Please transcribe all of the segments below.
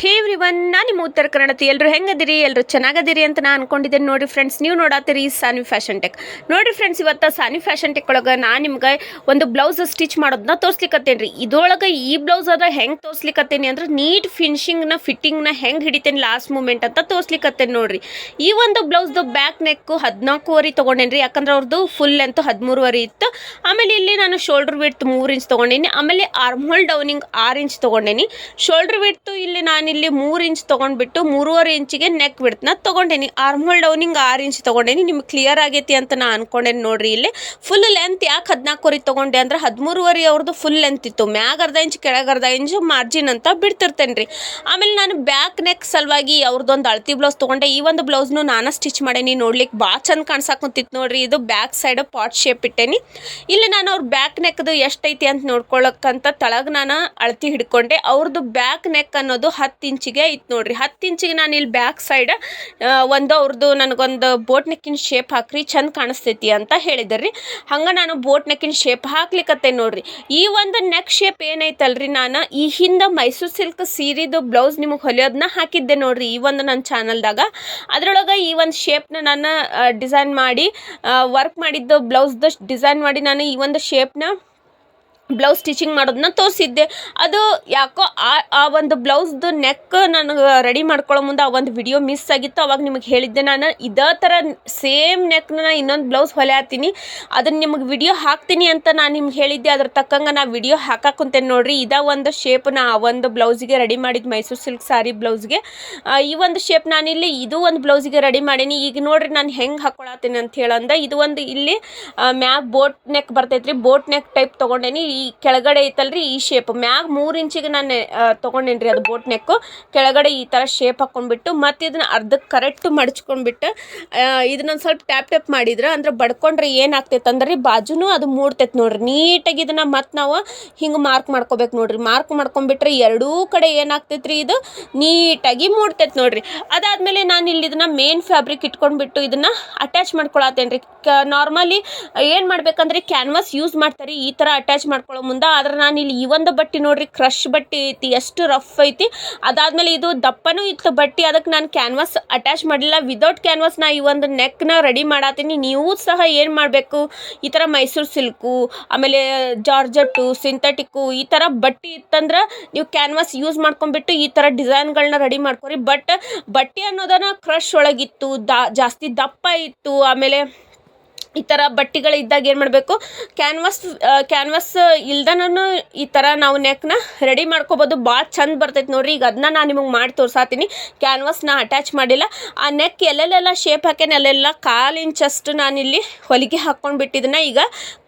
ಹೇ every one ನಾನು ನಿಮ್ಮ ಉತ್ತರ ಕನ್ನಡತಿ. ಎಲ್ಲರೂ ಹೆಂಗದಿರಿ? ಎಲ್ಲರೂ ಚೆನ್ನಾಗದಿರಿ ಅಂತ ನಾನು ಅನ್ಕೊಂಡಿದ್ದೇನೆ. ನೋಡಿ ಫ್ರೆಂಡ್ಸ್ ನೀವು ನೋಡತ್ತೀರಿ ಸಾನಿ ಫ್ಯಾಷನ್ ಟೆಕ್ ನೋಡಿರಿ ಫ್ರೆಂಡ್ಸ್ ಇವತ್ತು ಸಾನಿ ಫ್ಯಾಷನ್ ಟೆಕ್ ಒಳಗೆ ನಾನು ನಿಮ್ಗೆ ಒಂದು ಬ್ಲೌಸ್ ಸ್ಟಿಚ್ ಮಾಡೋದನ್ನ ತೋರಿಸ್ಲಿಕ್ಕತ್ತೇನೆ ರೀ ಇದೊಳಗೆ ಈ ಬ್ಲೌಸ್ ಅದ, ಹೆಂಗೆ ತೋರಿಸ್ಲಿಕ್ಕತ್ತೇನೆ ಅಂದ್ರೆ ನೀಟ್ ಫಿನಿಶಿಂಗ್ನ ಫಿಟ್ಟಿಂಗ್ನ ಹೆಂಗೆ ಹಿಡಿತೇನೆ ಲಾಸ್ಟ್ ಮೂಮೆಂಟ್ ಅಂತ ತೋರಿಸ್ಲಿಕ್ಕತ್ತೇನೆ ನೋಡ್ರಿ. ಈ ಒಂದು ಬ್ಲೌಸ್ದು ಬ್ಯಾಕ್ ನೆಕ್ಕು ಹದಿನಾಲ್ಕುವರೆ ತೊಗೊಂಡೇನಿ ರೀ ಯಾಕಂದ್ರೆ ಅವ್ರದ್ದು ಫುಲ್ ಲೆಂತ್ ಹದಿಮೂರುವರೆ ಇತ್ತು. ಆಮೇಲೆ ಇಲ್ಲಿ ನಾನು ಶೋಲ್ಡರ್ ವಿಡ್ತ್ ಮೂರು ಇಂಚ್ ತೊಗೊಂಡೇನಿ. ಆಮೇಲೆ ಆರ್ಮ್ ಡೌನಿಂಗ್ ಆರು ಇಂಚ್ ತೊಗೊಂಡೇನಿ. ಶೋಲ್ಡರ್ ವಿಡ್ತು ಇಲ್ಲಿ ನಾನಿಲ್ಲಿ ಮೂರು ಇಂಚ್ ತೊಗೊಂಡ್ಬಿಟ್ಟು ಮೂರುವರೆ ಇಂಚಿಗೆ ನೆಕ್ ಬಿಡ್ತನ ತೊಗೊಂಡೇನಿ. ಆರ್ಮ್ ಹೋಲ್ ಡೌನಿಂಗ್ ಆರು ಇಂಚ್ ತೊಗೊಂಡೇನಿ. ನಿಮ್ಗೆ ಕ್ಲಿಯರ್ ಆಗೈತಿ ಅಂತ ನಾ ಅನ್ಕೊಂಡೇನಿ ನೋಡ್ರಿ ಇಲ್ಲಿ. ಫುಲ್ ಲೆಂತ್ ಯಾಕೆ ಹದಿನಾಲ್ಕುವರೆ ತೊಗೊಂಡೆ ಅಂದ್ರೆ ಹದಿಮೂರುವರೆ ಅವ್ರದ್ದು ಫುಲ್ ಲೆಂತ್ ಇತ್ತು. ಮ್ಯಾಗ ಅರ್ಧ ಇಂಚ್, ಕೆಳಗೆ ಅರ್ಧ ಇಂಚ್ ಮಾರ್ಜಿನ್ ಅಂತ ಬಿಡ್ತಿರ್ತೇನೆ ರೀ. ಆಮೇಲೆ ನಾನು ಬ್ಯಾಕ್ ನೆಕ್ ಸಲುವಾಗಿ ಅವ್ರದ್ದೊಂದು ಅಳತಿ ಬ್ಲೌಸ್ ತೊಗೊಂಡೆ. ಈ ಒಂದು ಬ್ಲೌಸ್ನು ನಾನು ಸ್ಟಿಚ್ ಮಾಡೇನಿ. ನೋಡ್ಲಿಕ್ಕೆ ಭಾಳ ಚಂದ ಕಾಣ್ಸಾಕೊಂತಿತ್ತು ನೋಡ್ರಿ. ಇದು ಬ್ಯಾಕ್ ಸೈಡ್ ಪಾಟ್ ಶೇಪ್ ಇಟ್ಟೇನಿ. ಇಲ್ಲಿ ನಾನು ಅವ್ರ ಬ್ಯಾಕ್ ನೆಕ್ದು ಎಷ್ಟೈತಿ ಅಂತ ನೋಡ್ಕೊಳ್ಳೋಕ್ಕಂತ ತಳಗೆ ನಾನು ಅಳತಿ ಹಿಡ್ಕೊಂಡೆ. ಅವ್ರದ್ದು ಬ್ಯಾಕ್ ನೆಕ್ ಅನ್ನೋದು ಹತ್ತು ಇಂಚಿಗೆ ಇತ್ತು ನೋಡ್ರಿ. ಹತ್ತು ಇಂಚಿಗೆ ನಾನು ಇಲ್ಲಿ ಬ್ಯಾಕ್ ಸೈಡ್ ಒಂದು ಅವ್ರದ್ದು ನನಗೊಂದು ಬೋಟ್ ನೆಕ್ಕಿನ ಶೇಪ್ ಹಾಕ್ರಿ, ಚಂದ ಕಾಣಿಸ್ತೈತಿ ಅಂತ ಹೇಳಿದ್ರಿ. ಹಂಗೆ ನಾನು ಬೋಟ್ ನೆಕ್ಕಿನ ಶೇಪ್ ಹಾಕ್ಲಿಕ್ಕತ್ತೆ ನೋಡ್ರಿ. ಈ ಒಂದು ನೆಕ್ ಶೇಪ್ ಏನೈತಲ್ರಿ ನಾನು, ಈ ಹಿಂದೆ ಮೈಸೂರು ಸಿಲ್ಕ್ ಸೀರೆದು ಬ್ಲೌಸ್ ನಿಮಗೆ ಹೊಲಿಯೋದನ್ನ ಹಾಕಿದ್ದೆ ನೋಡ್ರಿ ಈ ಒಂದು ನನ್ನ ಚಾನಲ್ದಾಗ ಅದರೊಳಗೆ ಈ ಒಂದು ಶೇಪ್ನ ನಾನು ಡಿಸೈನ್ ಮಾಡಿ ವರ್ಕ್ ಮಾಡಿದ್ದು ಬ್ಲೌಸ್ದು ಡಿಸೈನ್ ಮಾಡಿ ನಾನು ಈ ಒಂದು ಶೇಪ್ನ ಬ್ಲೌಸ್ ಸ್ಟಿಚಿಂಗ್ ಮಾಡೋದನ್ನ ತೋರಿಸಿದ್ದೆ. ಅದು ಯಾಕೋ ಆ ಆ ಒಂದು ಬ್ಲೌಸ್ದು ನೆಕ್ ನನಗೆ ರೆಡಿ ಮಾಡ್ಕೊಳ್ಳೋ ಮುಂದೆ ಆ ಒಂದು ವಿಡಿಯೋ ಮಿಸ್ ಆಗಿತ್ತು. ಅವಾಗ ನಿಮಗೆ ಹೇಳಿದ್ದೆ ನಾನು, ಇದೇ ಥರ ಸೇಮ್ ನೆಕ್ನ ಇನ್ನೊಂದು ಬ್ಲೌಸ್ ಹೊಲೆಯತ್ತೀನಿ ಅದನ್ನು ನಿಮಗೆ ವಿಡಿಯೋ ಹಾಕ್ತೀನಿ ಅಂತ ನಾನು ನಿಮ್ಗೆ ಹೇಳಿದ್ದೆ. ಅದ್ರ ತಕ್ಕಂಗೆ ನಾ ವಿಡಿಯೋ ಹಾಕಾಕುಂತೇನೆ ನೋಡಿರಿ. ಇದೇ ಒಂದು ಶೇಪ್ ನಾ ಆ ಒಂದು ಬ್ಲೌಸಿಗೆ ರೆಡಿ ಮಾಡಿದ್ದು ಮೈಸೂರು ಸಿಲ್ಕ್ ಸಾರಿ ಬ್ಲೌಸ್ಗೆ. ಈ ಒಂದು ಶೇಪ್ ನಾನಿಲ್ಲಿ ಇದು ಒಂದು ಬ್ಲೌಸಿಗೆ ರೆಡಿ ಮಾಡೀನಿ. ಈಗ ನೋಡಿರಿ ನಾನು ಹೆಂಗೆ ಹಾಕ್ಕೊಳತ್ತೀನಿ ಅಂತ ಹೇಳಂದ. ಇದು ಒಂದು ಇಲ್ಲಿ ಮ್ಯಾಗ್ ಬೋಟ್ ನೆಕ್ ಬರ್ತೈತ್ರಿ. ಬೋಟ್ ನೆಕ್ ಟೈಪ್ ತೊಗೊಂಡೇನಿ. ಈ ಕೆಳಗಡೆ ಐತಲ್ರಿ ಈ ಶೇಪ್ ಮ್ಯಾಗ ಮೂರು ಇಂಚಿಗೆ ನಾನು ತೊಗೊಂಡೇನಿ ರೀ ಅದು ಬೋಟ್ ನೆಕ್ಕು ಕೆಳಗಡೆ ಈ ಥರ ಶೇಪ್ ಹಾಕ್ಕೊಂಡ್ಬಿಟ್ಟು ಮತ್ತು ಇದನ್ನ ಅರ್ಧಕ್ಕೆ ಕರೆಕ್ಟ್ ಮಡಚ್ಕೊಂಡ್ಬಿಟ್ಟು ಇದನ್ನೊಂದು ಸ್ವಲ್ಪ ಟ್ಯಾಪ್ ಟ್ಯಾಪ್ ಮಾಡಿದ್ರೆ ಅಂದ್ರೆ ಬಡ್ಕೊಂಡ್ರೆ ಏನಾಗ್ತೈತೆ ಅಂದ್ರೆ ಬಾಜುನು ಅದು ಮೂಡ್ತೈತೆ ನೋಡ್ರಿ. ನೀಟಾಗಿ ಇದನ್ನ ಮತ್ತು ನಾವು ಹಿಂಗೆ ಮಾರ್ಕ್ ಮಾಡ್ಕೋಬೇಕು ನೋಡ್ರಿ. ಮಾರ್ಕ್ ಮಾಡ್ಕೊಂಡ್ಬಿಟ್ರೆ ಎರಡೂ ಕಡೆ ಏನಾಗ್ತೈತೆ ರೀ ಇದು ನೀಟಾಗಿ ಮೂಡ್ತೈತೆ ನೋಡ್ರಿ. ಅದಾದಮೇಲೆ ನಾನು ಇಲ್ಲಿ ಇದನ್ನ ಮೇನ್ ಫ್ಯಾಬ್ರಿಕ್ ಇಟ್ಕೊಂಡ್ಬಿಟ್ಟು ಇದನ್ನ ಅಟ್ಯಾಚ್ ಮಾಡ್ಕೊಳತ್ತೇನೆ ರೀ ಕ ನಾರ್ಮಲಿ ಏನು ಮಾಡ್ಬೇಕಂದ್ರೆ ಕ್ಯಾನ್ವಾಸ್ ಯೂಸ್ ಮಾಡ್ತಾರೆ. ಈ ಥರ ಅಟ್ಯಾಚ್ ಮಾಡ್ಕೊಳ್ಳೋ ಮುಂದೆ, ಆದ್ರೆ ನಾನು ಇಲ್ಲಿ ಈ ಒಂದು ಬಟ್ಟೆ ನೋಡ್ರಿ ಕ್ರಶ್ ಬಟ್ಟೆ ಐತಿ, ಎಷ್ಟು ರಫ್ ಐತಿ. ಅದಾದ್ಮೇಲೆ ಇದು ದಪ್ಪನೂ ಇತ್ತು ಬಟ್ಟೆ ಅದಕ್ಕೆ ನಾನು ಕ್ಯಾನ್ವಾಸ್ ಅಟ್ಯಾಚ್ ಮಾಡಲಿಲ್ಲ. ವಿದೌಟ್ ಕ್ಯಾನ್ವಾಸ್ ನಾ ಈ ಒಂದು ನೆಕ್ನ ರೆಡಿ ಮಾಡತ್ತೀನಿ ನೀವು ಸಹ ಏನು ಮಾಡಬೇಕು? ಈ ಥರ ಮೈಸೂರು ಸಿಲ್ಕು ಆಮೇಲೆ ಜಾರ್ಜಟ್ಟು ಸಿಂಥೆಟಿಕ್ಕು ಈ ಥರ ಬಟ್ಟೆ ಇತ್ತಂದ್ರೆ ನೀವು ಕ್ಯಾನ್ವಾಸ್ ಯೂಸ್ ಮಾಡ್ಕೊಂಡ್ಬಿಟ್ಟು ಈ ಥರ ಡಿಸೈನ್ಗಳನ್ನ ರೆಡಿ ಮಾಡ್ಕೊರಿ. ಬಟ್ ಬಟ್ಟೆ ಅನ್ನೋದನ್ನ ಕ್ರಶ್ ಒಳಗಿತ್ತು, ದಾ, ಜಾಸ್ತಿ ದಪ್ಪ ಇತ್ತು, ಆಮೇಲೆ ಈ ಥರ ಬಟ್ಟೆಗಳು ಇದ್ದಾಗ ಏನು ಮಾಡಬೇಕು? ಕ್ಯಾನ್ವಾಸ್ ಕ್ಯಾನ್ವಾಸ್ ಇಲ್ದನೂ ಈ ಥರ ನಾವು ನೆಕ್ನ ರೆಡಿ ಮಾಡ್ಕೊಬೋದು. ಭಾಳ ಚಂದ ಬರ್ತೈತೆ ನೋಡ್ರಿ. ಈಗ ಅದನ್ನ ನಾನು ನಿಮಗೆ ಮಾಡಿ ತೋರ್ಸಾತೀನಿ. ಕ್ಯಾನ್ವಾಸ್ನ ಅಟ್ಯಾಚ್ ಮಾಡಿಲ್ಲ. ಆ ನೆಕ್ ಎಲ್ಲೆಲ್ಲೆಲ್ಲ ಶೇಪ್ ಹಾಕೇನೆ ಅಲ್ಲೆಲ್ಲ ಕಾಲು ಇಂಚಷ್ಟು ನಾನಿಲ್ಲಿ ಹೊಲಿಗೆ ಹಾಕ್ಕೊಂಡ್ಬಿಟ್ಟಿದ್ದನ್ನ ಈಗ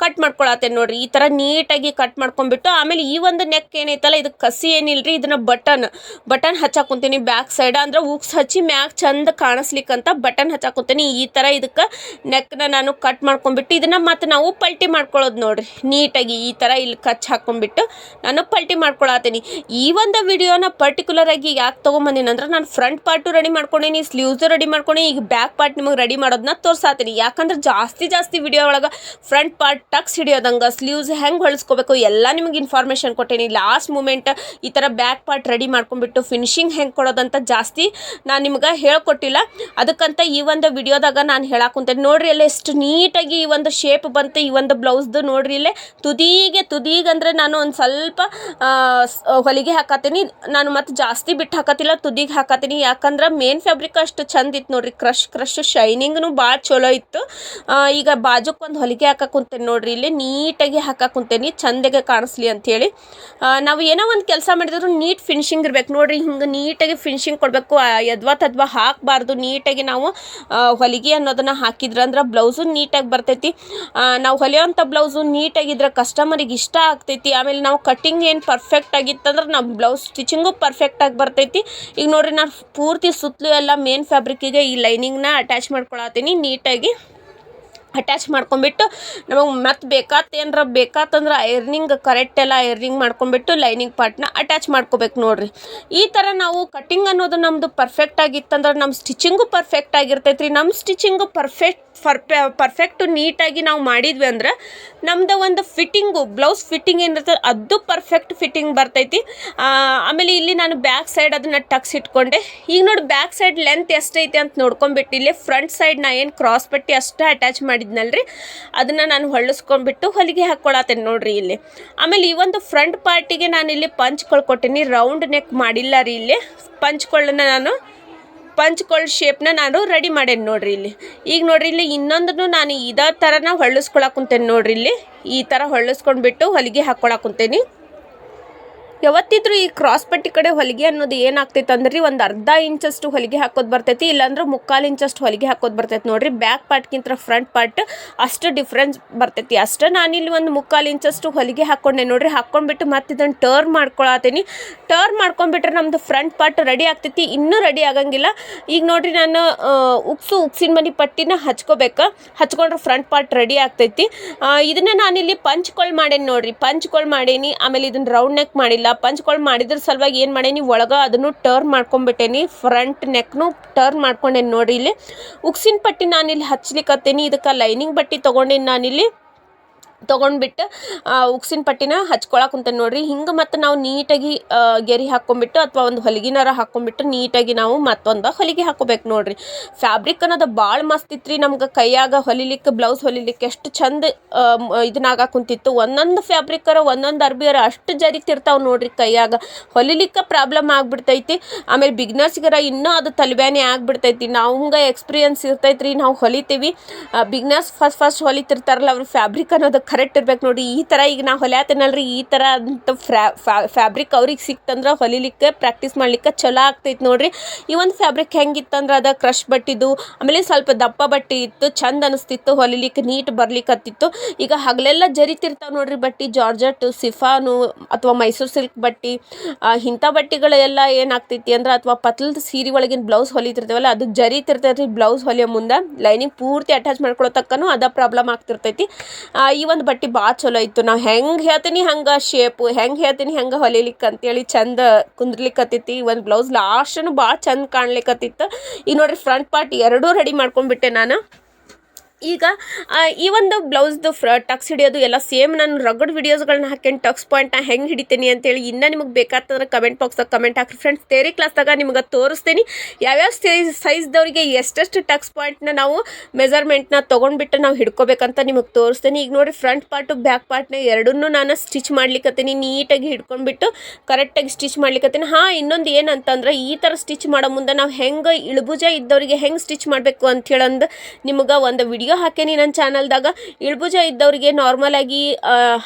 ಕಟ್ ಮಾಡ್ಕೊಳತ್ತೇನೆ ನೋಡ್ರಿ. ಈ ಥರ ನೀಟಾಗಿ ಕಟ್ ಮಾಡ್ಕೊಂಡ್ಬಿಟ್ಟು, ಆಮೇಲೆ ಈ ಒಂದು ನೆಕ್ ಏನೈತಲ್ಲ, ಇದು ಕಸಿ ಏನಿಲ್ರಿ, ಇದನ್ನ ಬಟನ್ ಬಟನ್ ಹಚ್ಚಾಕೊಂತೀನಿ. ಬ್ಯಾಕ್ ಸೈಡ್ ಅಂದ್ರೆ ಉಕ್ಸ್ ಹಚ್ಚಿ ಮ್ಯಾಗ ಚಂದ ಕಾಣಿಸ್ಲಿಕ್ಕಂತ ಬಟನ್ ಹಚ್ಚಾಕೊಂತೀನಿ. ಈ ಥರ ಇದಕ್ಕೆ ನೆಕ್ನ ನಾನು ಕಟ್ ಮಾಡ್ಕೊಂಡ್ಬಿಟ್ಟು ಇದನ್ನ ಮತ್ತೆ ನಾವು ಪಲ್ಟಿ ಮಾಡ್ಕೊಳ್ಳೋದು ನೋಡ್ರಿ. ನೀಟಾಗಿ ಈ ಥರ ಇಲ್ಲಿ ಕಚ್ ಹಾಕ್ಕೊಂಡ್ಬಿಟ್ಟು ನಾನು ಪಲ್ಟಿ ಮಾಡ್ಕೊಳತ್ತೀನಿ. ಈ ಒಂದು ವಿಡಿಯೋನ ಪರ್ಟಿಕ್ಯುಲರ್ ಆಗಿ ಯಾಕೆ ತೊಗೊಂಬಂದಿನಿ ಅಂದ್ರೆ ನಾನು ಫ್ರಂಟ್ ಪಾರ್ಟು ರೆಡಿ ಮಾಡ್ಕೊಂಡೀನಿ ಸ್ಲೀವ್ಸು ರೆಡಿ ಮಾಡ್ಕೊಂಡು ಈಗ ಬ್ಯಾಕ್ ಪಾರ್ಟ್ ನಿಮಗೆ ರೆಡಿ ಮಾಡೋದನ್ನ ತೋರ್ಸಾತೀನಿ. ಯಾಕಂದ್ರೆ ಜಾಸ್ತಿ ಜಾಸ್ತಿ ವಿಡಿಯೋ ಒಳಗೆ ಫ್ರಂಟ್ ಪಾರ್ಟ್ ಟಕ್ಸ್ ಹಿಡಿಯೋದಂಗೆ ಸ್ಲೀವ್ಸ್ ಹೆಂಗೆ ಹೊಲಿಸ್ಕೋಬೇಕು ಎಲ್ಲ ನಿಮಗೆ ಇನ್ಫಾರ್ಮೇಷನ್ ಕೊಟ್ಟೇನಿ. ಲಾಸ್ಟ್ ಮೂಮೆಂಟ್ ಈ ಥರ ಬ್ಯಾಕ್ ಪಾರ್ಟ್ ರೆಡಿ ಮಾಡ್ಕೊಂಡ್ಬಿಟ್ಟು ಫಿನಿಶಿಂಗ್ ಹೆಂಗೆ ಕೊಡೋದಂತ ಜಾಸ್ತಿ ನಾನು ನಿಮ್ಗೆ ಹೇಳ್ಕೊಟ್ಟಿಲ್ಲ. ಅದಕ್ಕಂತ ಈ ಒಂದು ವಿಡಿಯೋದಾಗ ನಾನು ಹೇಳಾಕುಂತೇನೆ ನೋಡ್ರಿ ಎಲ್ಲ ಎಷ್ಟು ನೀಟಾಗಿ ಈ ಒಂದು ಶೇಪ್ ಬಂತು, ಈ ಒಂದು ಬ್ಲೌಸ್ದು ನೋಡ್ರಿ ಇಲ್ಲೇ. ತುದಿಗೆ ತುದಿಗೆ ಅಂದರೆ ನಾನು ಒಂದು ಸ್ವಲ್ಪ ಹೊಲಿಗೆ ಹಾಕತ್ತೀನಿ. ನಾನು ಮತ್ತು ಜಾಸ್ತಿ ಬಿಟ್ಟು ಹಾಕತ್ತಿಲ್ಲ, ತುದಿಗೆ ಹಾಕತ್ತೀನಿ. ಯಾಕಂದ್ರೆ ಮೇನ್ ಫ್ಯಾಬ್ರಿಕ್ ಅಷ್ಟು ಚಂದ ಇತ್ತು ನೋಡ್ರಿ. ಕ್ರಶ್ ಕ್ರಶ್ ಶೈನಿಂಗ್ನು ಭಾಳ ಚಲೋ ಇತ್ತು. ಈಗ ಬಾಜುಕ್ಕೆ ಒಂದು ಹೊಲಿಗೆ ಹಾಕಕ್ಕೆ ಕುಂತೇನೆ ನೋಡ್ರಿ ಇಲ್ಲಿ. ನೀಟಾಗಿ ಹಾಕಕ್ಕೆ ಕುಂತೇನಿ. ಚಂದಗೆ ಕಾಣಿಸ್ಲಿ ಅಂಥೇಳಿ ನಾವು ಏನೋ ಒಂದು ಕೆಲಸ ಮಾಡಿದ್ರು ನೀಟ್ ಫಿನಿಶಿಂಗ್ ಇರ್ಬೇಕು ನೋಡ್ರಿ. ಹಿಂಗೆ ನೀಟಾಗಿ ಫಿನಿಶಿಂಗ್ ಕೊಡಬೇಕು. ಯದ್ವಾ ತದ್ವಾ ಹಾಕಬಾರ್ದು. ನೀಟಾಗಿ ನಾವು ಹೊಲಿಗೆ ಅನ್ನೋದನ್ನು ಹಾಕಿದ್ರೆ ಅಂದ್ರೆ ಬ್ಲೌಸು ನೀಟಾಗಿ ಬರ್ತೈತಿ. ನಾವು ಹೊಲಿಯೋಂಥ ಬ್ಲೌಸು ನೀಟಾಗಿದ್ರೆ ಕಸ್ಟಮರಿಗೆ ಇಷ್ಟ ಆಗ್ತೈತಿ. ಆಮೇಲೆ ನಾವು ಕಟ್ಟಿಂಗ್ ಏನು ಪರ್ಫೆಕ್ಟ್ ಆಗಿತ್ತಂದ್ರೆ ನಮ್ಮ ಬ್ಲೌಸ್ ಸ್ಟಿಚಿಂಗು ಪರ್ಫೆಕ್ಟಾಗಿ ಬರ್ತೈತಿ. ಈಗ ನೋಡಿರಿ ನಾನು ಪೂರ್ತಿ ಸುತ್ತಲೂ ಎಲ್ಲ ಮೇನ್ ಫ್ಯಾಬ್ರಿಕ್ಕಿಗೆ ಈ ಲೈನಿಂಗ್ನ ಅಟ್ಯಾಚ್ ಮಾಡ್ಕೊಳತ್ತೀನಿ ನೀಟಾಗಿ. ಅಟ್ಯಾಚ್ ಮಾಡ್ಕೊಂಬಿಟ್ಟು ನಮಗೆ ಮತ್ತೆ ಬೇಕಾತ್ ಏನರ ಬೇಕಾತಂದ್ರೆ ಐರ್ನಿಂಗ್ ಕರೆಕ್ಟ್ ಎಲ್ಲ ಐರ್ನಿಂಗ್ ಮಾಡ್ಕೊಂಬಿಟ್ಟು ಲೈನಿಂಗ್ ಪಾರ್ಟ್ನ ಅಟ್ಯಾಚ್ ಮಾಡ್ಕೋಬೇಕು ನೋಡ್ರಿ. ಈ ಥರ ನಾವು ಕಟ್ಟಿಂಗ್ ಅನ್ನೋದು ನಮ್ಮದು ಪರ್ಫೆಕ್ಟ್ ಆಗಿತ್ತಂದ್ರೆ ನಮ್ಮ ಸ್ಟಿಚಿಂಗು ಪರ್ಫೆಕ್ಟ್ ಆಗಿರ್ತೈತೆ ರೀ ನಮ್ಮ ಸ್ಟಿಚಿಂಗು ಪರ್ಫೆಕ್ಟ್ ಫರ್ಪೆ ಪರ್ಫೆಕ್ಟು ನೀಟಾಗಿ ನಾವು ಮಾಡಿದ್ವಿ ಅಂದ್ರೆ ನಮ್ದು ಒಂದು ಫಿಟ್ಟಿಂಗು ಬ್ಲೌಸ್ ಫಿಟ್ಟಿಂಗ್ ಏನಿರ್ತದೆ ಅದು ಪರ್ಫೆಕ್ಟ್ ಫಿಟ್ಟಿಂಗ್ ಬರ್ತೈತಿ. ಆಮೇಲೆ ಇಲ್ಲಿ ನಾನು ಬ್ಯಾಕ್ ಸೈಡ್ ಅದನ್ನು ಟಕ್ಸ್ ಇಟ್ಕೊಂಡೆ. ಈಗ ನೋಡಿ ಬ್ಯಾಕ್ ಸೈಡ್ ಲೆಂತ್ ಎಷ್ಟೈತೆ ಅಂತ ನೋಡ್ಕೊಂಬಿಟ್ಟು ಇಲ್ಲಿ ಫ್ರಂಟ್ ಸೈಡ್ ನಾ ಏನು ಕ್ರಾಸ್ ಪಟ್ಟಿ ಅಷ್ಟೇ ಅಟ್ಯಾಚ್ ಮಾಡಿದ್ನಲ್ರಿ? ಅದನ್ನು ನಾನು ಹೊಳ್ಳಿಸ್ಕೊಂಡ್ಬಿಟ್ಟು ಹೊಲಿಗೆ ಹಾಕ್ಕೊಳತ್ತೇನೆ ನೋಡ್ರಿ ಇಲ್ಲಿ. ಆಮೇಲೆ ಈ ಒಂದು ಫ್ರಂಟ್ ಪಾರ್ಟಿಗೆ ನಾನು ಇಲ್ಲಿ ಪಂಚ್ ಕೊಳ್ಕೊಟ್ಟೀನಿ ರೌಂಡ್ ನೆಕ್ ಮಾಡಿಲ್ಲ ರೀ ಇಲ್ಲಿ. ಪಂಚ್ಕೊಳ್ಳನ್ನ ನಾನು ಪಂಚ್ಕೊಳ್ ಶೇಪ್ನ ನಾನು ರೆಡಿ ಮಾಡೇನಿ ನೋಡ್ರಿ ಇಲ್ಲಿ. ಈಗ ನೋಡ್ರಿ ಇಲ್ಲಿ ಇನ್ನೊಂದನ್ನು ನಾನು ಇದೇ ಥರನ ಹೊಳ್ಳಿಸ್ಕೊಳಕ್ ಕುಂತೇನೆ ನೋಡ್ರಿ ಇಲ್ಲಿ. ಈ ಥರ ಹೊಳ್ಳಿಸ್ಕೊಂಡ್ಬಿಟ್ಟು ಹೊಲಿಗೆ ಹಾಕ್ಕೊಳಕ್ಕೆ ಕುಂತೇನಿ. ಯಾವತ್ತಿದ್ರೂ ಈ ಕ್ರಾಸ್ ಪಟ್ಟಿ ಕಡೆ ಹೊಲಿಗೆ ಅನ್ನೋದು ಏನಾಗ್ತೈತೆ ಅಂದ್ರೆ ಒಂದು ಅರ್ಧ ಇಂಚಷ್ಟು ಹೊಲಿಗೆ ಹಾಕೋದು ಬರ್ತೈತಿ, ಇಲ್ಲಾಂದ್ರೆ ಮುಕ್ಕಾಲು ಇಂಚಷ್ಟು ಹೊಲಿಗೆ ಹಾಕೋದು ಬರ್ತೈತಿ ನೋಡ್ರಿ. ಬ್ಯಾಕ್ ಪಾರ್ಟ್ಗಿಂತ ಫ್ರಂಟ್ ಪಾರ್ಟ್ ಅಷ್ಟು ಡಿಫ್ರೆನ್ಸ್ ಬರ್ತೈತಿ. ಅಷ್ಟೇ ನಾನಿಲ್ಲಿ ಒಂದು ಮುಕ್ಕಾಲು ಇಂಚಷ್ಟು ಹೊಲಿಗೆ ಹಾಕ್ಕೊಂಡೆ ನೋಡ್ರಿ. ಹಾಕ್ಕೊಂಡ್ಬಿಟ್ಟು ಮತ್ತೆ ಇದನ್ನು ಟರ್ನ್ ಮಾಡ್ಕೊಳತ್ತೀನಿ ಟರ್ನ್ ಮಾಡ್ಕೊಂಡ್ಬಿಟ್ರೆ ನಮ್ದು ಫ್ರಂಟ್ ಪಾರ್ಟ್ ರೆಡಿ ಆಗ್ತೈತಿ. ಇನ್ನೂ ರೆಡಿ ಆಗಂಗಿಲ್ಲ. ಈಗ ನೋಡ್ರಿ ನಾನು ಉಕ್ಸು ಉಕ್ಸಿನ ಮನಿ ಪಟ್ಟಿನ ಹಚ್ಕೋಬೇಕು. ಹಚ್ಕೊಂಡ್ರೆ ಫ್ರಂಟ್ ಪಾರ್ಟ್ ರೆಡಿ ಆಗ್ತೈತಿ. ಇದನ್ನ ನಾನಿಲ್ಲಿ ಪಂಚ್ಕೊಳ್ ಮಾಡೇನಿ ನೋಡ್ರಿ. ಪಂಚ್ಕೊಳ್ ಮಾಡೇನಿ. ಆಮೇಲೆ ಇದನ್ನ ರೌಂಡ್ ನೆಕ್ ಮಾಡಿಲ್ಲ. ಪಂಚ್ಕೊಳ್ ಮಾಡಿದ್ರ ಸಲುವಾಗಿ ಏನು ಮಾಡೇನಿ, ಒಳಗೆ ಅದನ್ನು ಟರ್ನ್ ಮಾಡ್ಕೊಂಡ್ಬಿಟ್ಟೇನಿ ಫ್ರಂಟ್ ನೆಕ್ನು ಟರ್ನ್ ಮಾಡ್ಕೊಂಡೇನಿ ನೋಡಿ ಇಲ್ಲಿ. ಉಕ್ಸಿನ ಪಟ್ಟಿ ನಾನಿಲ್ಲಿ ಹಚ್ಲಿಕ್ಕತ್ತೇನಿ ಇದಕ್ಕೆ ಲೈನಿಂಗ್ ಬಟ್ಟೆ ತೊಗೊಂಡೇನಿ ನಾನಿಲ್ಲಿ. ತೊಗೊಂಡ್ಬಿಟ್ಟು ಉಕ್ಸಿನ ಪಟ್ಟಿನ ಹಚ್ಕೊಳಕ್ಕೆ ಕುಂತೇನೆ ನೋಡ್ರಿ. ಹಿಂಗೆ ಮತ್ತು ನಾವು ನೀಟಾಗಿ ಗೆರೆ ಹಾಕ್ಕೊಂಬಿಟ್ಟು ಅಥವಾ ಒಂದು ಹೊಲಿಗಿನಾರ ಹಾಕ್ಕೊಂಬಿಟ್ಟು ನೀಟಾಗಿ ನಾವು ಮತ್ತೊಂದು ಹೊಲಿಗೆ ಹಾಕೋಬೇಕು ನೋಡ್ರಿ. ಫ್ಯಾಬ್ರಿಕ್ ಅನ್ನೋದು ಭಾಳ ಮಸ್ತ್ ಇತ್ತು ರೀ ನಮ್ಗೆ. ಕೈಯಾಗ ಹೊಲಿಲಿಕ್ಕೆ ಬ್ಲೌಸ್ ಹೊಲಿಲಿಕ್ಕೆ ಎಷ್ಟು ಚಂದ ಇದನ್ನಾಗ ಕುಂತಿತ್ತು. ಒಂದೊಂದು ಫ್ಯಾಬ್ರಿಕ್ಕರ ಒಂದೊಂದು ಅರ್ಬಿಯರ ಅಷ್ಟು ಜರಿತಿರ್ತಾವೆ ನೋಡ್ರಿ ಕೈಯಾಗ. ಹೊಲಿಲಿಕ್ಕೆ ಪ್ರಾಬ್ಲಮ್ ಆಗಿಬಿಡ್ತೈತಿ. ಆಮೇಲೆ ಬಿಗ್ನರ್ಸ್ಗರ ಇನ್ನೂ ಅದು ತಲೆಬ್ಯಾನೆ ಆಗ್ಬಿಡ್ತೈತಿ. ನಮ್ಗೆ ಎಕ್ಸ್ಪೀರಿಯನ್ಸ್ ಇರ್ತೈತಿ ನಾವು ಹೊಲಿತೀವಿ. ಬಿಗ್ನರ್ಸ್ ಫಸ್ಟ್ ಫಸ್ಟ್ ಹೊಲಿತಿರ್ತಾರಲ್ಲ, ಅವ್ರ ಫ್ಯಾಬ್ರಿಕ್ ಅನ್ನೋದು ಕರೆಕ್ಟ್ ಇರ್ಬೇಕು ನೋಡಿ, ಈ ಥರ ಈಗ ನಾ ಹೊಲ್ಯಾತೇನಲ್ರಿ ಈ ಥರ ಅಂತ ಫ್ಯಾಬ್ರಿಕ್ ಅವ್ರಿಗೆ ಸಿಕ್ತಂದ್ರೆ ಹೊಲಿಲಿಕ್ಕೆ ಪ್ರಾಕ್ಟೀಸ್ ಮಾಡ್ಲಿಕ್ಕೆ ಚಲೋ ಆಗ್ತೈತಿ ನೋಡ್ರಿ. ಈ ಒಂದು ಫ್ಯಾಬ್ರಿಕ್ ಹೆಂಗಿತ್ತಂದ್ರೆ ಅದು ಕ್ರಷ್ ಬಟ್ಟಿದು, ಆಮೇಲೆ ಸ್ವಲ್ಪ ದಪ್ಪ ಬಟ್ಟೆ ಇತ್ತು, ಚಂದ ಅನಿಸ್ತಿತ್ತು ಹೊಲಿಲಿಕ್ಕೆ, ನೀಟ್ ಬರ್ಲಿಕ್ಕತ್ತಿತ್ತು ಈಗ ಹಗಲೆಲ್ಲ ಜರಿತಿರ್ತಾವೆ ನೋಡ್ರಿ ಬಟ್ಟೆ, ಜಾರ್ಜಟ್ ಸಿಫಾನು ಅಥವಾ ಮೈಸೂರು ಸಿಲ್ಕ್ ಬಟ್ಟೆ ಇಂಥ ಬಟ್ಟೆಗಳೆಲ್ಲ ಏನಾಗ್ತೈತಿ ಅಂದ್ರೆ ಅಥವಾ ಪತ್ಲದ ಸೀರೆ ಒಳಗಿನ ಬ್ಲೌಸ್ ಹೊಲಿತಿರ್ತೇವಲ್ಲ, ಅದು ಜರಿತಿರ್ತೈತಿ ಬ್ಲೌಸ್ ಹೊಲಿಯೋ ಮುಂದೆ, ಲೈನಿಂಗ್ ಪೂರ್ತಿ ಅಟ್ಯಾಚ್ ಮಾಡ್ಕೊಳ್ಳೋ ತಕ್ಕನೂ ಅದ ಪ್ರಾಬ್ಲಮ್ ಆಗ್ತಿರ್ತೈತಿ. ಈ ಒಂದು ಬಟ್ಟೆ ಭಾಳ ಚಲೋ ಇತ್ತು. ನಾವು ಹೆಂಗೆ ಹೇಳ್ತೀನಿ ಹಂಗೆ ಶೇಪು ಹೆಂಗೆ ಹೇಳ್ತೀನಿ ಹೆಂಗೆ ಹೊಲಿಲಿಕ್ಕೆ ಅಂತೇಳಿ ಚಂದ ಕುಂದ್ರಲಿಕ್ಕತ್ತೈತಿ ಒಂದು ಬ್ಲೌಸ್ ಲಾಸ್ಟನು ಭಾಳ ಚಂದ ಕಾಣ್ಲಿಕ್ಕತ್ತಿತ್ತು ಈಗ ನೋಡಿರಿ ಫ್ರಂಟ್ ಪಾರ್ಟ್ ಎರಡೂ ರೆಡಿ ಮಾಡ್ಕೊಂಡ್ಬಿಟ್ಟೆ ನಾನು. ಈಗ ಈ ಒಂದು ಬ್ಲೌಸ್ದು ಫ್ರ, ಟಕ್ಸ್ ಹಿಡಿಯೋದು ಎಲ್ಲ ಸೇಮ್. ನಾನು ರಗಡ್ ವೀಡಿಯೋಸ್ಗಳನ್ನ ಹಾಕೊಂಡು ಟಕ್ಸ್ ಪಾಯಿಂಟ್ನ ಹೆಂಗೆ ಹಿಡಿತೀನಿ ಅಂತೇಳಿ ಇನ್ನೂ ನಿಮಗೆ ಬೇಕಾತಂದ್ರೆ ಕಮೆಂಟ್ ಬಾಕ್ಸಾಗ ಕಮೆಂಟ್ ಹಾಕಿ ಫ್ರೆಂಡ್ಸ್ ತೇರಿ ಕ್ಲಾಸ್ದಾಗ ನಿಮ್ಗೆ ತೋರಿಸ್ತೀನಿ. ಯಾವ್ಯಾವ ಸೈಜ್ ಸೈಜ್ದವ್ರಿಗೆ ಎಷ್ಟೆಷ್ಟು ಟಕ್ಸ್ ಪಾಯಿಂಟ್ನ ನಾವು ಮೆಜರ್ಮೆಂಟ್ನ ತೊಗೊಂಡ್ಬಿಟ್ಟು ನಾವು ಹಿಡ್ಕೋಬೇಕಂತ ನಿಮಗೆ ತೋರಿಸ್ತೀನಿ. ಈಗ ನೋಡಿ ಫ್ರಂಟ್ ಪಾರ್ಟು ಬ್ಯಾಕ್ ಪಾರ್ಟ್ನ ಎರಡನ್ನು ನಾನು ಸ್ಟಿಚ್ ಮಾಡ್ಲಿಕ್ಕತ್ತೀನಿ ನೀಟಾಗಿ ಹಿಡ್ಕೊಂಡ್ಬಿಟ್ಟು ಕರೆಕ್ಟಾಗಿ ಸ್ಟಿಚ್ ಮಾಡ್ಲಿಕ್ಕತ್ತೀನಿ ಹಾಂ, ಇನ್ನೊಂದು ಏನಂತಂದ್ರೆ ಈ ಥರ ಸ್ಟಿಚ್ ಮಾಡೋ ಮುಂದೆ ನಾವು ಹೆಂಗೆ ಇಳುಭುಜ ಇದ್ದವರಿಗೆ ಹೆಂಗೆ ಸ್ಟಿಚ್ ಮಾಡಬೇಕು ಅಂತ ಹೇಳಂದು ನಿಮ್ಗೆ ಒಂದು ವಿಡಿಯೋ ಹಾಕೇನಿ ನನ್ನ ಚಾನಲ್ದಾಗ. ಇಳ್ಭುಜ ಇದ್ದವರಿಗೆ ನಾರ್ಮಲ್ ಆಗಿ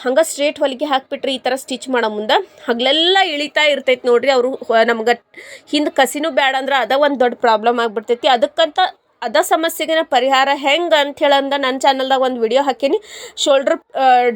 ಹಂಗೆ ಸ್ಟ್ರೇಟ್ ಹೊಲಿಗೆ ಹಾಕ್ಬಿಟ್ರಿ ಈ ಥರ ಸ್ಟಿಚ್ ಮಾಡೋ ಮುಂದೆ. ಹಗಲೆಲ್ಲ ಇಳಿತಾ ಇರ್ತೈತೆ ನೋಡಿರಿ ಅವರು ನಮ್ಗೆ ಹಿಂದೆ ಕಸಿನೂ ಬೇಡ ಅಂದ್ರೆ ಅದ ಒಂದು ದೊಡ್ಡ ಪ್ರಾಬ್ಲಮ್ ಆಗಿಬಿಡ್ತೈತಿ. ಅದಕ್ಕಂತ ಅದ ಸಮಸ್ಯೆಗೆ ಪರಿಹಾರ ಹೆಂಗೆ ಅಂತ ಹೇಳಂದ ನನ್ನ ಚಾನಲ್ದಾಗ ಒಂದು ವಿಡಿಯೋ ಹಾಕೀನಿ. ಶೋಲ್ಡ್ರ್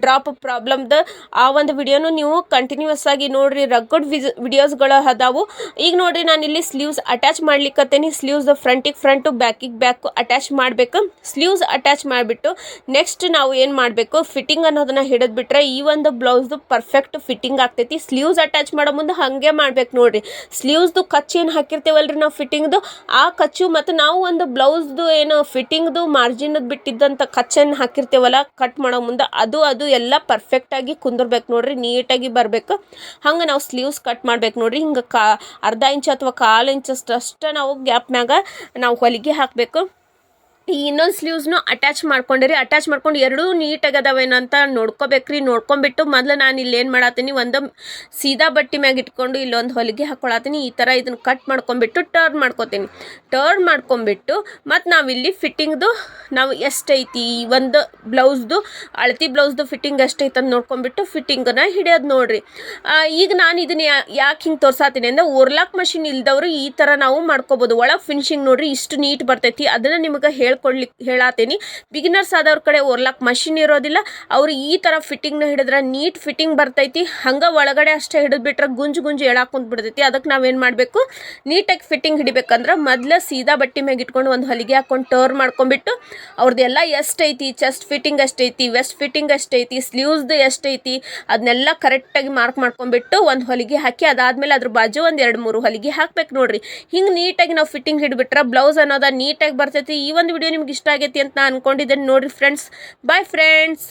ಡ್ರಾಪ್ ಪ್ರಾಬ್ಲಮ್ದು ಆ ಒಂದು ವಿಡಿಯೋನು ನೀವು ಕಂಟಿನ್ಯೂಸ್ ಆಗಿ ನೋಡ್ರಿ. ರಗ್ಗಡ್ ವಿಸ್ ವಿಡಿಯೋಸ್ಗಳು ಅದಾವು. ಈಗ ನೋಡ್ರಿ ನಾನು ಇಲ್ಲಿ ಸ್ಲೀವ್ಸ್ ಅಟ್ಯಾಚ್ ಮಾಡ್ಲಿಕ್ಕತ್ತೇನಿ ಸ್ಲೀವ್ಸ್ ಫ್ರಂಟಿಗೆ ಫ್ರಂಟು ಬ್ಯಾಕಿಗೆ ಬ್ಯಾಕು ಅಟ್ಯಾಚ್ ಮಾಡಬೇಕು. ಸ್ಲೀವ್ಸ್ ಅಟ್ಯಾಚ್ ಮಾಡಿಬಿಟ್ಟು ನೆಕ್ಸ್ಟ್ ನಾವು ಏನು ಮಾಡಬೇಕು? ಫಿಟ್ಟಿಂಗ್ ಅನ್ನೋದನ್ನ ಹಿಡಿದ್ಬಿಟ್ರೆ ಈ ಒಂದು ಬ್ಲೌಸ್ದು ಪರ್ಫೆಕ್ಟ್ ಫಿಟ್ಟಿಂಗ್ ಆಗ್ತೈತಿ. ಸ್ಲೀವ್ಸ್ ಅಟ್ಯಾಚ್ ಮಾಡೋ ಮುಂದೆ ಹಾಗೆ ಮಾಡ್ಬೇಕು ನೋಡ್ರಿ. ಸ್ಲೀವ್ಸ್ದು ಕಚ್ಚು ಏನು ಹಾಕಿರ್ತೇವಲ್ರಿ ನಾವು ಫಿಟ್ಟಿಂಗ್ದು ಆ ಕಚ್ಚು ಮತ್ತು ನಾವು ಒಂದು ಬ್ಲೌಸ್ದು ಏನು ಫಿಟ್ಟಿಂಗ್ದು ಮಾರ್ಜಿನ್ ಬಿಟ್ಟಿದ್ದಂಥ ಕಚ್ಚನ್ನು ಹಾಕಿರ್ತೇವಲ್ಲ ಕಟ್ ಮಾಡೋ ಮುಂದೆ ಅದು ಅದು ಎಲ್ಲ ಪರ್ಫೆಕ್ಟಾಗಿ ಕುಂದಿರ್ಬೇಕು ನೋಡ್ರಿ ನೀಟಾಗಿ ಬರಬೇಕು. ಹಂಗೆ ನಾವು ಸ್ಲೀವ್ಸ್ ಕಟ್ ಮಾಡ್ಬೇಕು ನೋಡ್ರಿ, ಹಿಂಗೆ ಕಾ ಅರ್ಧ ಇಂಚ್ ಅಥವಾ ಕಾಲು ಇಂಚಷ್ಟು ಅಷ್ಟೇ ನಾವು ಗ್ಯಾಪ್ ಮ್ಯಾಗ ನಾವು ಹೊಲಿಗೆ ಹಾಕಬೇಕು. ಈ ಇನ್ನೊಂದು ಸ್ಲೀವ್ಸ್ನು ಅಟ್ಯಾಚ್ ಮಾಡ್ಕೊಂಡಿರಿ ಅಟ್ಯಾಚ್ ಮಾಡ್ಕೊಂಡು ಎರಡೂ ನೀಟಾಗಿ ಅದಾವೇನಂತ ನೋಡ್ಕೋಬೇಕ್ರಿ. ನೋಡ್ಕೊಂಬಿಟ್ಟು ಮೊದಲು ನಾನು ಇಲ್ಲಿ ಏನು ಮಾಡತ್ತೀನಿ ಒಂದು ಸೀದಾ ಬಟ್ಟೆ ಮ್ಯಾಗ ಇಟ್ಕೊಂಡು ಇಲ್ಲೊಂದು ಹೊಲಿಗೆ ಹಾಕೊಳತ್ತೀನಿ ಈ ಥರ ಇದನ್ನು ಕಟ್ ಮಾಡ್ಕೊಂಬಿಟ್ಟು ಟರ್ನ್ ಮಾಡ್ಕೊತೀನಿ. ಟರ್ನ್ ಮಾಡ್ಕೊಂಬಿಟ್ಟು ಮತ್ತು ನಾವಿಲ್ಲಿ ಫಿಟ್ಟಿಂಗ್ದು ನಾವು ಎಷ್ಟೈತಿ, ಈ ಒಂದು ಬ್ಲೌಸ್ದು, ಅಳತಿ ಬ್ಲೌಸ್ದು ಫಿಟ್ಟಿಂಗ್ ಎಷ್ಟೈತೆ ಅಂತ ನೋಡ್ಕೊಂಬಿಟ್ಟು ಫಿಟ್ಟಿಂಗನ್ನ ಹಿಡಿಯೋದು ನೋಡ್ರಿ. ಈಗ ನಾನು ಇದನ್ನು ಯಾಕೆ ಹಿಂಗೆ ತೋರ್ಸಾತೀನಿ ಅಂದರೆ ಓರ್ಲಾಕ್ ಮಷಿನ್ ಇಲ್ದವರು ಈ ಥರ ನಾವು ಮಾಡ್ಕೋಬೋದು. ಒಳಗೆ ಫಿನಿಶಿಂಗ್ ನೋಡ್ರಿ ಇಷ್ಟು ನೀಟ್ ಬರ್ತೈತಿ. ಅದನ್ನು ನಿಮಗೆ ಹೇಳ್ ಹೇಳ್ಕೊಡ್ಲಿಕ್ಕೆ ಹೇಳಾತೀನಿ. ಬಿಗಿನರ್ಸ್ ಆದವ್ರ ಕಡೆ ಓರ್ಲಾಕ್ ಮಷಿನ್ ಇರೋದಿಲ್ಲ. ಅವ್ರು ಈ ಥರ ಫಿಟ್ಟಿಂಗ್ನ ಹಿಡಿದ್ರೆ ನೀಟ್ ಫಿಟ್ಟಿಂಗ್ ಬರ್ತೈತಿ. ಹಂಗೆ ಒಳಗಡೆ ಅಷ್ಟೇ ಹಿಡಿದ್ಬಿಟ್ರೆ ಗುಂಜು ಗುಂಜು ಹೇಳಾಕ್ ಕುಂತ್ಬಿಡ್ತೈತಿ. ಅದಕ್ಕೆ ನಾವೇನು ಮಾಡಬೇಕು? ನೀಟಾಗಿ ಫಿಟ್ಟಿಂಗ್ ಹಿಡಿಬೇಕಂದ್ರೆ ಮೊದಲ ಸೀದಾ ಬಟ್ಟೆ ಮ್ಯಾಗ ಇಟ್ಕೊಂಡು ಒಂದು ಹೊಲಿಗೆ ಹಾಕೊಂಡು ಟರ್ನ್ ಮಾಡ್ಕೊಂಡ್ಬಿಟ್ಟು ಅವ್ರದ್ದೆಲ್ಲ ಎಷ್ಟೈತಿ? ಚೆಸ್ಟ್ ಫಿಟ್ಟಿಂಗ್ ಎಷ್ಟೈತಿ? ವೆಸ್ಟ್ ಫಿಟ್ಟಿಂಗ್ ಎಷ್ಟೈತಿ? ಸ್ಲೀವ್ಸ್ದು ಎಷ್ಟೈತಿ? ಅದನ್ನೆಲ್ಲ ಕರೆಕ್ಟಾಗಿ ಮಾರ್ಕ್ ಮಾಡ್ಕೊಂಡ್ಬಿಟ್ಟು ಒಂದು ಹೊಲಿಗೆ ಹಾಕಿ ಅದಾದಮೇಲೆ ಅದ್ರ ಬಾಜು ಒಂದು ಎರಡು ಮೂರು ಹೊಲಿಗೆ ಹಾಕ್ಬೇಕು ನೋಡ್ರಿ. ಹಿಂಗೆ ನೀಟಾಗಿ ನಾವು ಫಿಟ್ಟಿಂಗ್ ಹಿಡಿಬಿಟ್ರೆ ಬ್ಲೌಸ್ ಅನ್ನೋದ ನೀಟಾಗಿ ಬರ್ತೈತಿ. ಈ ಒಂದು ವಿಡಿಯೋ ನಿಮ್ಗೆ ಇಷ್ಟ ಆಗೈತಿ ಅಂತ ನಾನು ಅನ್ಕೊಂಡಿದ್ದೇನೆ ನೋಡಿರಿ ಫ್ರೆಂಡ್ಸ್ ಬಾಯ್ ಫ್ರೆಂಡ್ಸ್